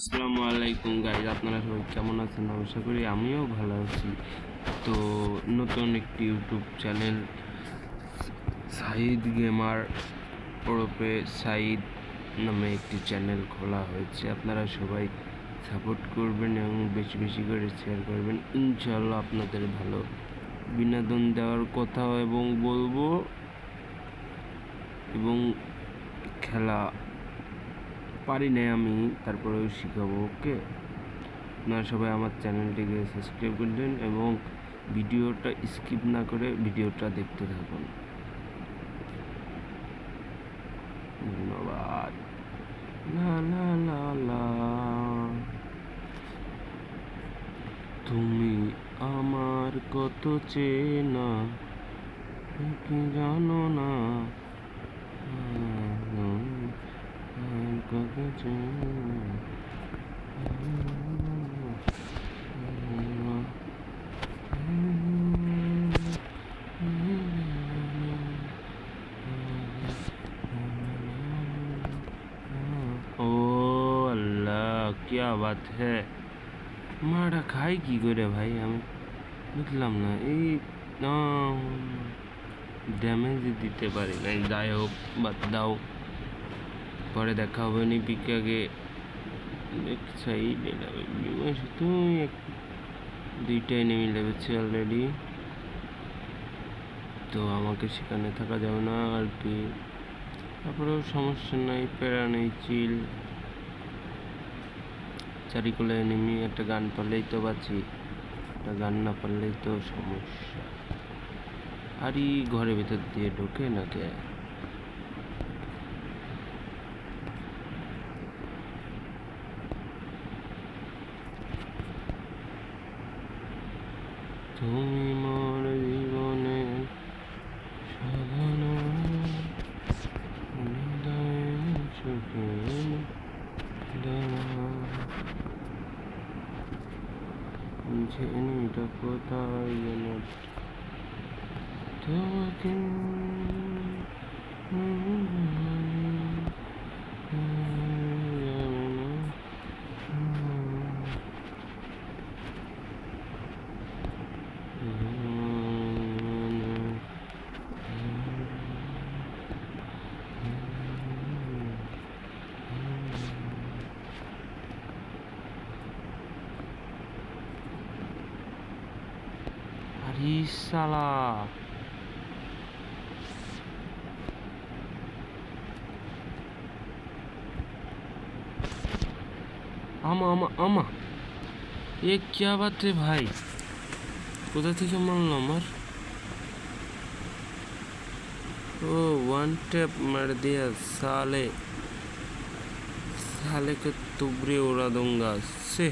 আসসালামু আলাইকুম গাইজ, আপনারা সবাই কেমন আছেন? আশা করি আমিও ভালো আছি। তো নতুন একটি ইউটিউব চ্যানেল সাইদ গেমার ওরফে সাইদ নামে একটি চ্যানেল খোলা হয়েছে। আপনারা সবাই সাপোর্ট করবেন এবং বেশি বেশি করে শেয়ার করবেন। ইনশাল্লাহ আপনাদের ভালো বিনোদন দেওয়ার কথা এবং বলব এবং খেলা পারি না আমি, তারপরেও শিখাবো, ওকে? আপনারা সবাই আমার চ্যানেলটিকে সাবস্ক্রাইব করবেন এবং ভিডিওটা স্কিপ না করে ভিডিওটা দেখতে থাকুন। ধন্যবাদ। লা তুমি আমার কত চেনা জানো না? क्या बात है মারা খাই কি করে ভাই আমি বুঝলাম না এই ড্যামেজ দিতে পারি না যাই হোক বাদ দাও পরে দেখা হবে নি যাবে বিমাস তুই দুইটাই নেমে লেগেছে অলরেডি তো আমাকে সেখানে থাকা যাবে না, আর কি। তারপরেও সমস্যা নাই, প্যারা নেই চিল চারিকোলে নেমে একটা গান পারলেই তো বাঁচি, একটা গান না পারলেই তো সমস্যা। আরই ঘরের ভিতর দিয়ে ঢোকে না কে তুমি মোর জীবনে সাধন সুখে ঝেনিটা কোথায় তোমাকে আরে শালা আমা আমা আমা এ क्या बात है ভাই কোথা থেকে মারলো আমার ও ওয়ান ট্যাপ মার दिया साले साले को तुबरे उड़ा दूंगा से